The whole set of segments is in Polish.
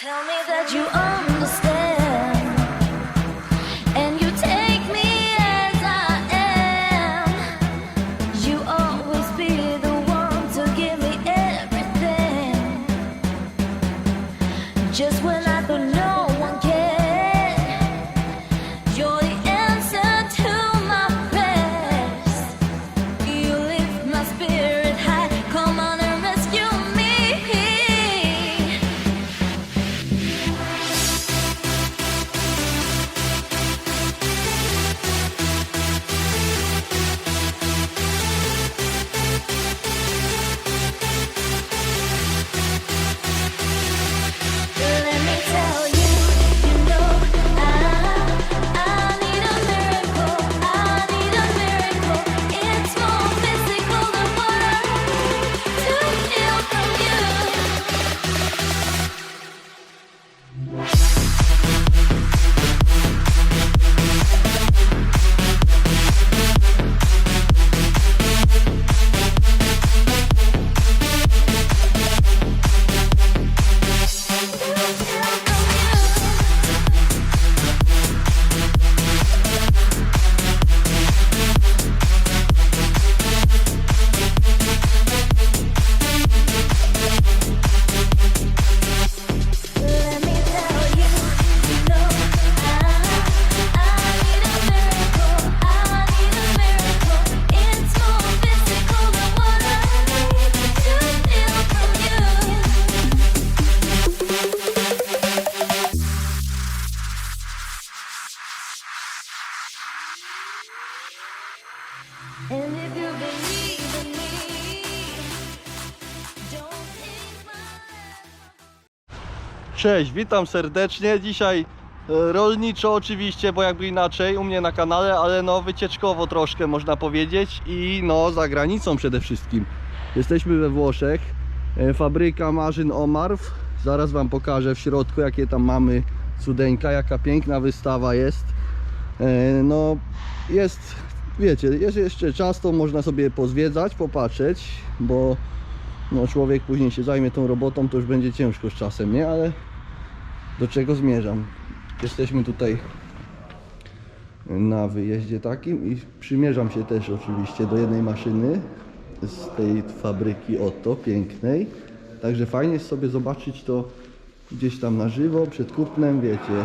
Tell me that you understand, Cześć, witam serdecznie. Dzisiaj e, rolniczo oczywiście, bo jakby inaczej u mnie na kanale, ale no wycieczkowo troszkę można powiedzieć i no za granicą przede wszystkim. Jesteśmy we Włoszech, e, fabryka Marzyn Omarw. Zaraz Wam pokażę w środku jakie tam mamy cudeńka, jaka piękna wystawa jest. E, No jest, wiecie, jest jeszcze czas, to można sobie pozwiedzać, popatrzeć, bo no człowiek później się zajmie tą robotą, to już będzie ciężko z czasem, nie? Ale do czego zmierzam? Jesteśmy tutaj na wyjeździe takim i przymierzam się też oczywiście do jednej maszyny z tej fabryki Otto, pięknej. Także fajnie jest sobie zobaczyć to gdzieś tam na żywo, przed kupnem, wiecie.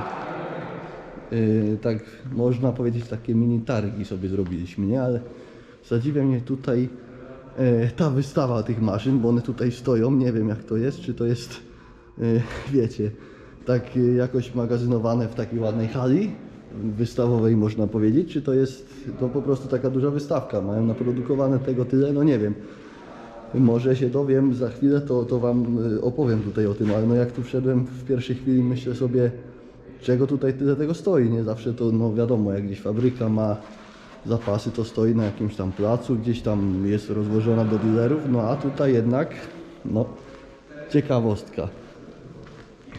Yy, tak można powiedzieć, takie mini targi sobie zrobiliśmy, nie? Ale zadziwia mnie tutaj e, ta wystawa tych maszyn, bo one tutaj stoją, nie wiem jak to jest, czy to jest, e, wiecie, tak jakoś magazynowane w takiej ładnej hali wystawowej można powiedzieć, czy to jest to po prostu taka duża wystawka, mają naprodukowane tego tyle, no nie wiem. Może się dowiem za chwilę, to, to Wam e, opowiem tutaj o tym, ale no jak tu wszedłem w pierwszej chwili myślę sobie, czego tutaj tyle tego stoi, nie? Zawsze to, no wiadomo, jak gdzieś fabryka ma zapasy, to stoi na jakimś tam placu, gdzieś tam jest rozłożona do dealerów, no a tutaj jednak, no, ciekawostka.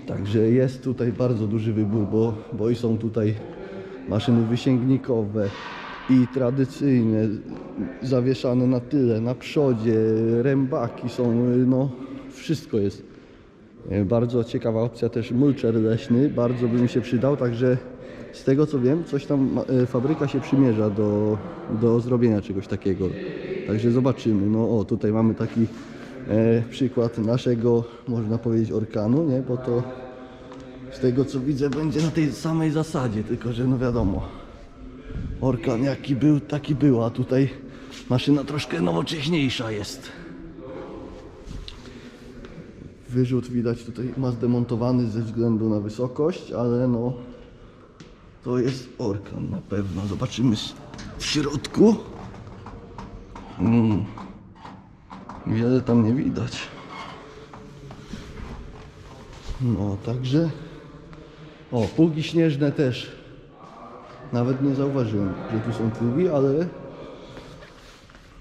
Także jest tutaj bardzo duży wybór, bo, bo i są tutaj maszyny wysięgnikowe i tradycyjne, zawieszane na tyle, na przodzie, rębaki są, no wszystko jest. E, Bardzo ciekawa opcja też mulcher leśny, bardzo by mi się przydał, także z tego co wiem, coś tam e, fabryka się przymierza do, do zrobienia czegoś takiego. Także zobaczymy. No o, tutaj mamy taki przykład naszego, można powiedzieć, orkanu, nie? Bo to z tego co widzę będzie na tej samej zasadzie, tylko że no wiadomo. Orkan jaki był, taki był, a tutaj maszyna troszkę nowocześniejsza jest. Wyrzut widać tutaj ma zdemontowany ze względu na wysokość, ale no to jest orkan na pewno. Zobaczymy w środku. Mm. Wiele tam nie widać. No, także. O, pługi śnieżne też. Nawet nie zauważyłem, że tu są pługi, ale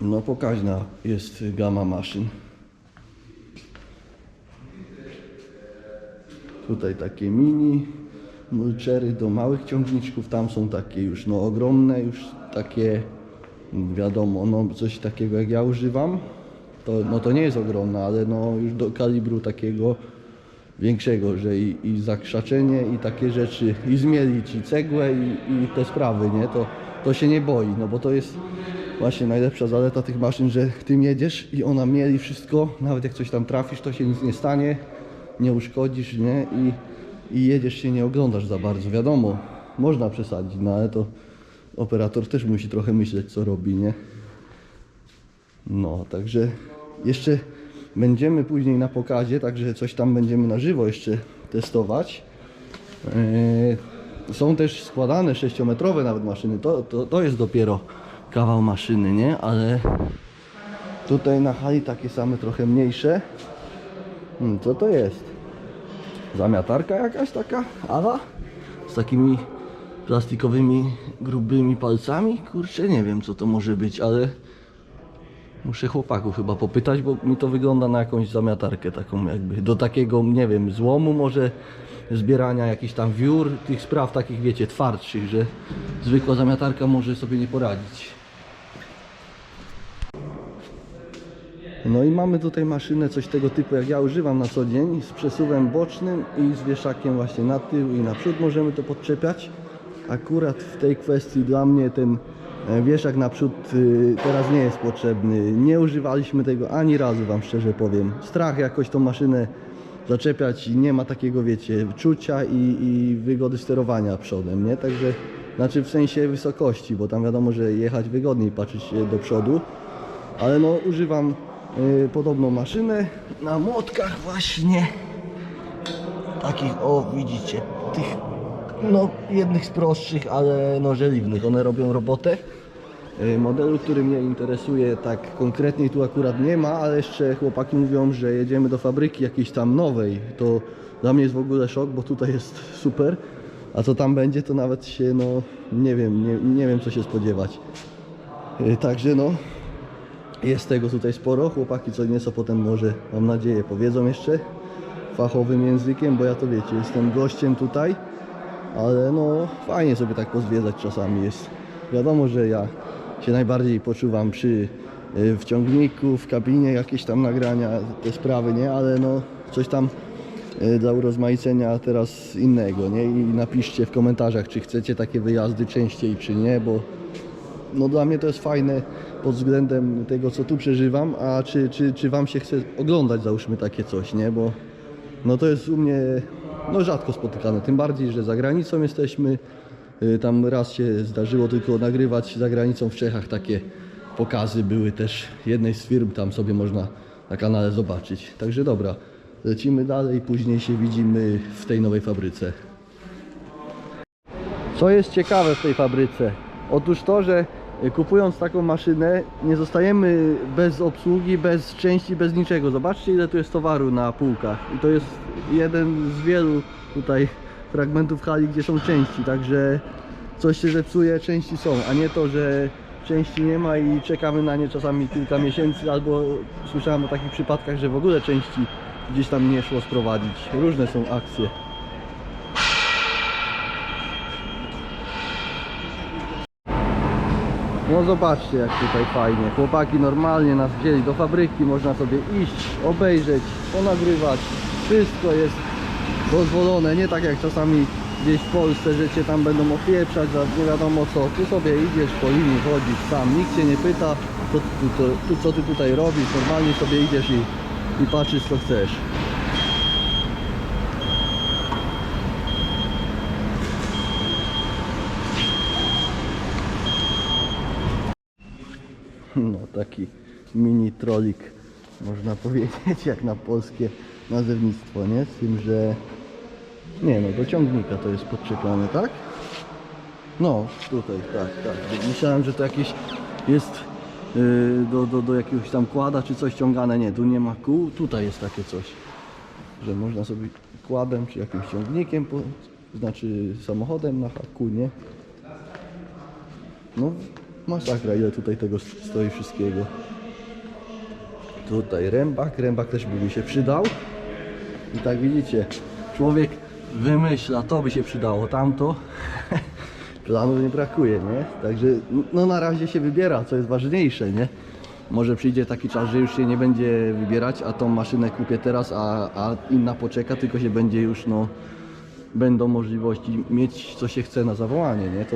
no pokaźna jest gama maszyn. Tutaj takie mini mulczery do małych ciągniczków, tam są takie już no ogromne, już takie wiadomo, no coś takiego jak ja używam, to, no to nie jest ogromne, ale no już do kalibru takiego większego, że i, i zakrzaczenie i takie rzeczy, i zmielić i cegłę i, i te sprawy, nie? To, to się nie boi, no bo to jest właśnie najlepsza zaleta tych maszyn, że tym jedziesz i ona mieli wszystko, nawet jak coś tam trafisz, to się nic nie stanie, nie uszkodzisz, nie? I, i jedziesz się nie oglądasz za bardzo, wiadomo, można przesadzić, no ale to operator też musi trochę myśleć, co robi, nie? No, także jeszcze będziemy później na pokazie, także coś tam będziemy na żywo jeszcze testować. Yy, są też składane 6-metrowe nawet maszyny, to, to, to jest dopiero kawał maszyny, nie? Ale tutaj na hali takie same trochę mniejsze. Hmm, co to jest? Zamiatarka jakaś taka? Awa? Z takimi plastikowymi, grubymi palcami? Kurczę, nie wiem co to może być, ale muszę chłopaków chyba popytać, bo mi to wygląda na jakąś zamiatarkę taką jakby, do takiego, nie wiem, złomu może, zbierania jakichś tam wiór, tych spraw takich, wiecie, twardszych, że zwykła zamiatarka może sobie nie poradzić. No i mamy tutaj maszynę, coś tego typu jak ja używam na co dzień, z przesuwem bocznym i z wieszakiem właśnie na tył i na przód możemy to podczepiać. Akurat w tej kwestii dla mnie ten wieszak naprzód y, teraz nie jest potrzebny. Nie używaliśmy tego ani razu, wam szczerze powiem. Strach jakoś tą maszynę zaczepiać i nie ma takiego, wiecie, czucia i, i wygody sterowania przodem, nie? Także, znaczy w sensie wysokości, bo tam wiadomo, że jechać wygodniej, patrzeć się do przodu ale no używam y, podobną maszynę na młotkach właśnie takich, o widzicie, tych no jednych z prostszych, ale no żeliwnych, one robią robotę. Y, Modelu, który mnie interesuje tak konkretnie tu akurat nie ma, ale jeszcze chłopaki mówią, że jedziemy do fabryki jakiejś tam nowej. To dla mnie jest w ogóle szok, bo tutaj jest super. A co tam będzie, to nawet się no nie wiem, nie, nie wiem co się spodziewać. Y, Także no, jest tego tutaj sporo. Chłopaki co nieco potem może, mam nadzieję, powiedzą jeszcze fachowym językiem, bo ja to wiecie, jestem gościem tutaj, ale no fajnie sobie tak pozwiedzać czasami jest. Wiadomo, że ja się najbardziej poczuwam przy y, w ciągniku, w kabinie, jakieś tam nagrania, te sprawy, nie? Ale no coś tam y, dla urozmaicenia teraz innego, nie? I napiszcie w komentarzach, czy chcecie takie wyjazdy częściej, czy nie, bo no dla mnie to jest fajne pod względem tego, co tu przeżywam, a czy, czy, czy wam się chce oglądać, załóżmy takie coś, nie? Bo no to jest u mnie no rzadko spotykane, tym bardziej, że za granicą jesteśmy. Y, Tam raz się zdarzyło tylko nagrywać za granicą w Czechach takie pokazy były też jednej z firm, tam sobie można na kanale zobaczyć. Także dobra, lecimy dalej, później się widzimy w tej nowej fabryce. Co jest ciekawe w tej fabryce? Otóż to, że kupując taką maszynę nie zostajemy bez obsługi, bez części, bez niczego. Zobaczcie ile tu jest towaru na półkach. I to jest jeden z wielu tutaj fragmentów hali, gdzie są części, także coś się zepsuje, części są, a nie to, że części nie ma i czekamy na nie czasami kilka miesięcy, albo słyszałem o takich przypadkach, że w ogóle części gdzieś tam nie szło sprowadzić. Różne są akcje. No zobaczcie jak tutaj fajnie. Chłopaki normalnie nas wzięli do fabryki, można sobie iść, obejrzeć, ponagrywać. Wszystko jest dozwolone, nie tak jak czasami gdzieś w Polsce, że cię tam będą opieprzać za nie wiadomo co. Tu sobie idziesz po linii, chodzisz sam, nikt cię nie pyta, co tu, tu, co ty tutaj robisz, normalnie sobie idziesz i, i patrzysz co chcesz. No taki mini trolik można powiedzieć jak na polskie nazewnictwo, nie? Z tym, że nie no, do ciągnika to jest podczepione, tak? No, tutaj, tak, tak. Myślałem, że to jakieś jest yy, do, do, do jakiegoś tam kłada czy coś ciągane. Nie, tu nie ma kół, tutaj jest takie coś. Że można sobie kładem czy jakimś ciągnikiem, po, znaczy samochodem na haku, nie? No, masakra, ile tutaj tego stoi wszystkiego. Tutaj rębak, rębak też by mi się przydał. I tak widzicie, człowiek wymyśla, to by się przydało, tamto. Planów nie brakuje, nie? Także no na razie się wybiera, co jest ważniejsze, nie? może przyjdzie taki czas, że już się nie będzie wybierać, a tą maszynę kupię teraz, a, a inna poczeka, tylko się będzie już no będą możliwości mieć co się chce na zawołanie, nie? To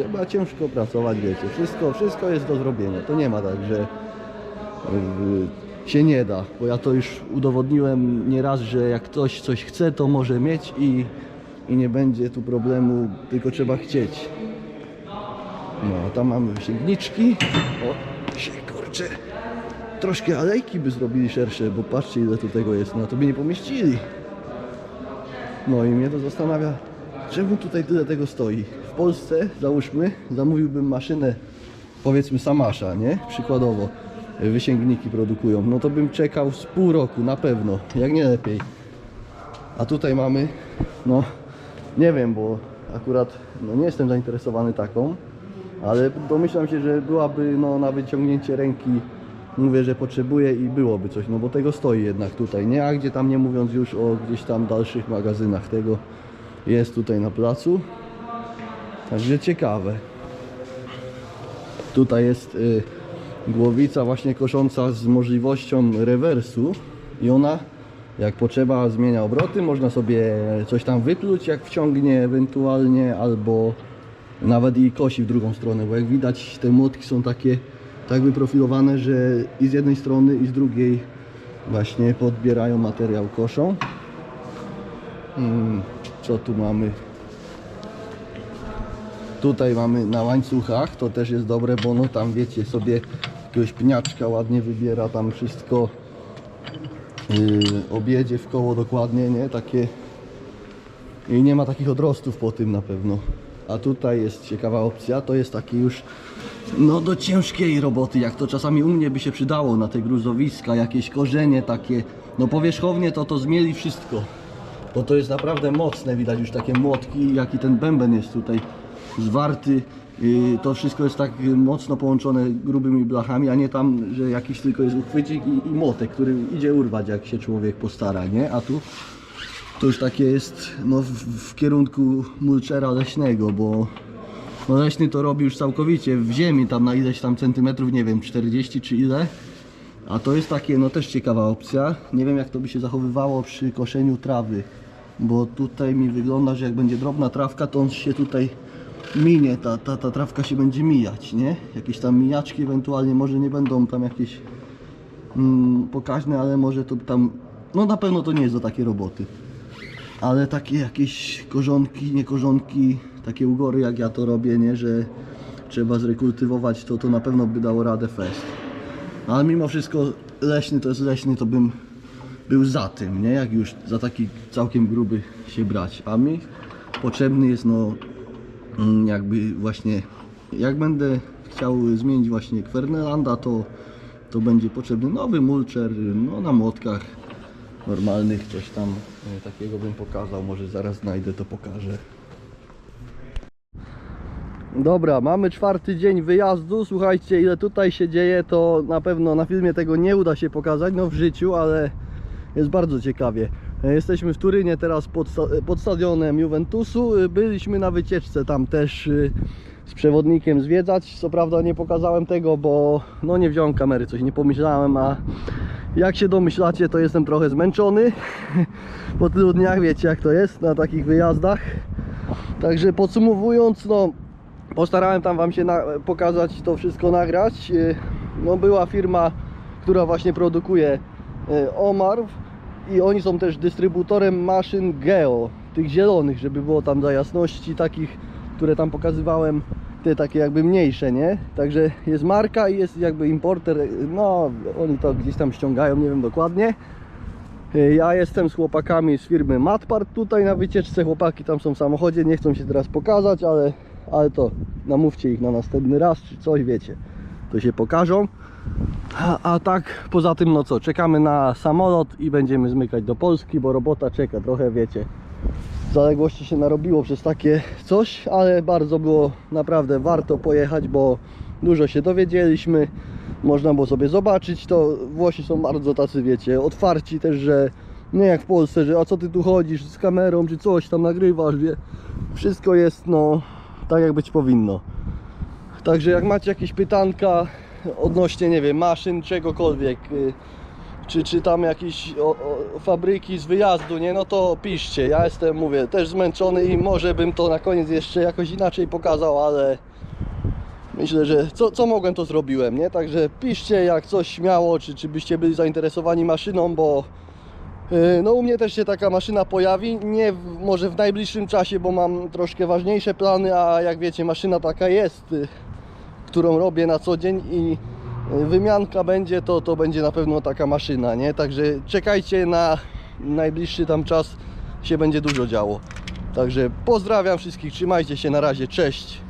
trzeba ciężko pracować, wiecie. Wszystko, wszystko jest do zrobienia. To nie ma tak, że yy, się nie da, bo ja to już udowodniłem nieraz, że jak ktoś coś chce, to może mieć i, i nie będzie tu problemu, tylko trzeba chcieć. No, tam mamy wysięgniczki. O, się kurczę. Troszkę alejki by zrobili szersze, bo patrzcie ile tu tego jest, no to by nie pomieścili. No i mnie to zastanawia, czemu tutaj tyle tego stoi. W Polsce, załóżmy, zamówiłbym maszynę, powiedzmy Samasza, nie? Przykładowo, wysięgniki produkują. No to bym czekał z pół roku, na pewno, jak nie lepiej. A tutaj mamy, no, nie wiem, bo akurat no, nie jestem zainteresowany taką, ale domyślam się, że byłaby no, na wyciągnięcie ręki, mówię, że potrzebuję i byłoby coś, no bo tego stoi jednak tutaj, nie? A gdzie tam nie mówiąc już o gdzieś tam dalszych magazynach, tego jest tutaj na placu. Także ciekawe. Tutaj jest y, głowica właśnie kosząca z możliwością rewersu i ona jak potrzeba zmienia obroty, można sobie coś tam wypluć jak wciągnie ewentualnie albo nawet i kosi w drugą stronę, bo jak widać te młotki są takie tak wyprofilowane, że i z jednej strony i z drugiej właśnie podbierają materiał koszą. Mm, co tu mamy? Tutaj mamy na łańcuchach, to też jest dobre, bo no tam wiecie sobie jakiegoś pniaczka ładnie wybiera tam wszystko yy, objedzie w koło dokładnie, nie? Takie i nie ma takich odrostów po tym na pewno. A tutaj jest ciekawa opcja, to jest taki już no do ciężkiej roboty, jak to czasami u mnie by się przydało na te gruzowiska, jakieś korzenie takie, no powierzchownie to to zmieli wszystko. Bo to jest naprawdę mocne, widać już takie młotki, jaki ten bęben jest tutaj zwarty. To wszystko jest tak mocno połączone grubymi blachami, a nie tam, że jakiś tylko jest uchwycik i, i młotek, który idzie urwać, jak się człowiek postara, nie? A tu to już takie jest no, w, w kierunku mulczera leśnego, bo no, leśny to robi już całkowicie w ziemi, tam na ileś tam centymetrów, nie wiem, 40 czy ile. A to jest takie, no też ciekawa opcja. Nie wiem jak to by się zachowywało przy koszeniu trawy, bo tutaj mi wygląda, że jak będzie drobna trawka, to on się tutaj minie, ta, ta, ta trawka się będzie mijać, nie? Jakieś tam mijaczki ewentualnie, może nie będą tam jakieś mm, pokaźne, ale może to tam, no na pewno to nie jest do takiej roboty. Ale takie jakieś korzonki, nie korzonki, takie ugory jak ja to robię, nie, że trzeba zrekultywować, to to na pewno by dało radę fest. Ale mimo wszystko leśny to jest leśny, to bym był za tym, nie? Jak już za taki całkiem gruby się brać. A mi potrzebny jest no jakby właśnie jak będę chciał zmienić właśnie Kwernelanda, to, to będzie potrzebny nowy mulcher, no na młotkach normalnych coś tam e, takiego bym pokazał, może zaraz znajdę to pokażę. Dobra, mamy czwarty dzień wyjazdu. Słuchajcie, ile tutaj się dzieje, to na pewno na filmie tego nie uda się pokazać, no w życiu, ale jest bardzo ciekawie. E, Jesteśmy w Turynie teraz pod, sta- pod stadionem Juventusu. E, Byliśmy na wycieczce tam też z przewodnikiem zwiedzać. Co prawda nie pokazałem tego, bo no nie wziąłem kamery, coś nie pomyślałem, a jak się domyślacie, to jestem trochę zmęczony. Po tylu dniach wiecie jak to jest na takich wyjazdach. Także podsumowując, no postarałem tam wam się pokazać to wszystko nagrać. No była firma, która właśnie produkuje Omarw i oni są też dystrybutorem maszyn Geo, tych zielonych, żeby było tam dla jasności takich, które tam pokazywałem, te takie jakby mniejsze, nie? Także jest marka i jest jakby importer, no oni to gdzieś tam ściągają, nie wiem dokładnie. Ja jestem z chłopakami z firmy Matpart tutaj na wycieczce. Chłopaki tam są w samochodzie, nie chcą się teraz pokazać, ale, ale to namówcie ich na następny raz czy coś, wiecie. To się pokażą. A, a tak poza tym, no co, czekamy na samolot i będziemy zmykać do Polski, bo robota czeka trochę, wiecie. Zaległości się narobiło przez takie coś, ale bardzo było naprawdę warto pojechać, bo dużo się dowiedzieliśmy. Można było sobie zobaczyć, to Włosi są bardzo tacy, wiecie, otwarci też, że nie jak w Polsce, że a co ty tu chodzisz z kamerą, czy coś tam nagrywasz, wie. Wszystko jest, no, tak jak być powinno. Także jak macie jakieś pytanka, odnośnie, nie wiem, maszyn, czegokolwiek, y, czy, czy tam jakieś o, o, fabryki z wyjazdu, nie, no to piszcie. Ja jestem, mówię, też zmęczony i może bym to na koniec jeszcze jakoś inaczej pokazał, ale myślę, że co, co mogłem, to zrobiłem, nie? Także piszcie jak coś śmiało, czy, czy byście byli zainteresowani maszyną, bo yy, no u mnie też się taka maszyna pojawi, nie w, może w najbliższym czasie, bo mam troszkę ważniejsze plany, a jak wiecie, maszyna taka jest, y, którą robię na co dzień i y, wymianka będzie, to, to będzie na pewno taka maszyna, nie? Także czekajcie na najbliższy tam czas, się będzie dużo działo. Także pozdrawiam wszystkich, trzymajcie się, na razie, cześć.